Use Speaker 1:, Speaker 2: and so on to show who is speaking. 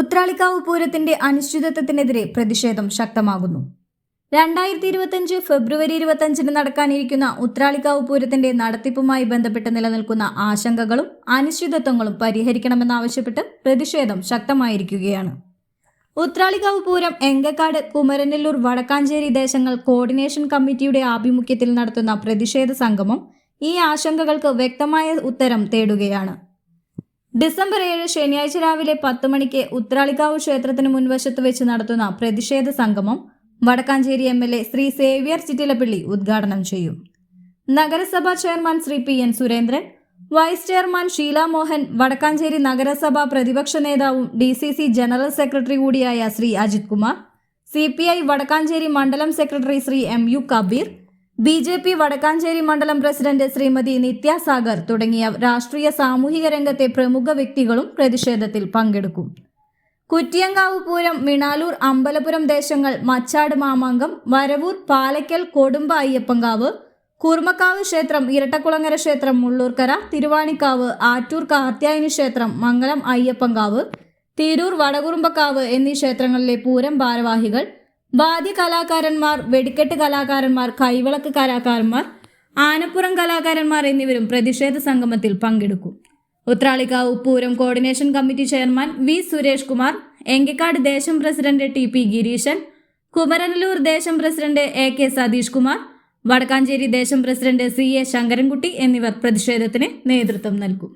Speaker 1: ഉത്രാളിക്കാവ് പൂരത്തിന്റെ അനിശ്ചിതത്വത്തിനെതിരെ പ്രതിഷേധം ശക്തമാകുന്നു. രണ്ടായിരത്തി ഇരുപത്തിയഞ്ച് ഫെബ്രുവരി ഇരുപത്തിയഞ്ചിന് നടക്കാനിരിക്കുന്ന ഉത്രാളിക്കാവ് പൂരത്തിന്റെ നടത്തിപ്പുമായി ബന്ധപ്പെട്ട് നിലനിൽക്കുന്ന ആശങ്കകളും അനിശ്ചിതത്വങ്ങളും പരിഹരിക്കണമെന്നാവശ്യപ്പെട്ട് പ്രതിഷേധം ശക്തമായിരിക്കുകയാണ്. ഉത്രാളിക്കാവ് പൂരം എങ്കക്കാട് കുമരനെല്ലൂർ വടക്കാഞ്ചേരി ദേശങ്ങൾ കോർഡിനേഷൻ കമ്മിറ്റിയുടെ ആഭിമുഖ്യത്തിൽ നടത്തുന്ന പ്രതിഷേധ സംഗമം ഈ ആശങ്കകൾക്ക് വ്യക്തമായ ഉത്തരം തേടുകയാണ്. ഡിസംബർ ഏഴ് ശനിയാഴ്ച രാവിലെ പത്ത് മണിക്ക് ഉത്രാളിക്കാവ് ക്ഷേത്രത്തിന് മുൻവശത്ത് വെച്ച് നടത്തുന്ന പ്രതിഷേധ സംഗമം Vadakkanchery M L A Shri Xavier Chittilappally ഉദ്ഘാടനം ചെയ്യും. നഗരസഭാ chairman Shri P N Surendran vice chairman Sheela Mohan Vadakkanchery നഗരസഭാ പ്രതിപക്ഷ നേതാവും D C C general secretary കൂടിയായ Shri Ajith Kumar C P I Vadakkanchery മണ്ഡലം secretary Shri M U Kabeer B J P Vadakkanchery മണ്ഡലം president Shrimati Nithyasagar തുടങ്ങിയ രാഷ്ട്രീയ സാമൂഹിക രംഗത്തെ പ്രമുഖ വ്യക്തികളും പ്രതിഷേധത്തിൽ പങ്കെടുക്കും. കുറ്റിയങ്കാവ് പൂരം മിണാലൂർ അമ്പലപുരം ദേശങ്ങൾ മച്ചാട് മാമാങ്കം വരവൂർ പാലയ്ക്കൽ കൊടുമ്പ അയ്യപ്പങ്കാവ് കൂർമക്കാവ് ക്ഷേത്രം ഇരട്ടക്കുളങ്ങര ക്ഷേത്രം മുള്ളൂർക്കര തിരുവാണിക്കാവ് ആറ്റൂർ കാർത്യായനി ക്ഷേത്രം മംഗലം അയ്യപ്പങ്കാവ് തിരൂർ വടകുറുമ്പക്കാവ് എന്നീ ക്ഷേത്രങ്ങളിലെ പൂരം ഭാരവാഹികൾ വാദ്യ കലാകാരന്മാർ വെടിക്കെട്ട് കലാകാരന്മാർ കൈവിളക്ക് കലാകാരന്മാർ ആനപ്പുറം കലാകാരന്മാർ എന്നിവരും പ്രതിഷേധ സംഗമത്തിൽ പങ്കെടുക്കും. Uthralikkavu Pooram coordination committee chairman V Suresh Kumar Engakkad ദേശം president T P Gireeshan Kumaranallur ദേശം president A K Satheesh Kumar Vadakkanchery ദേശം പ്രസിഡന്റ് സി എ ശങ്കരൻകുട്ടി എന്നിവർ പ്രതിഷേധത്തിന് നേതൃത്വം നൽകും.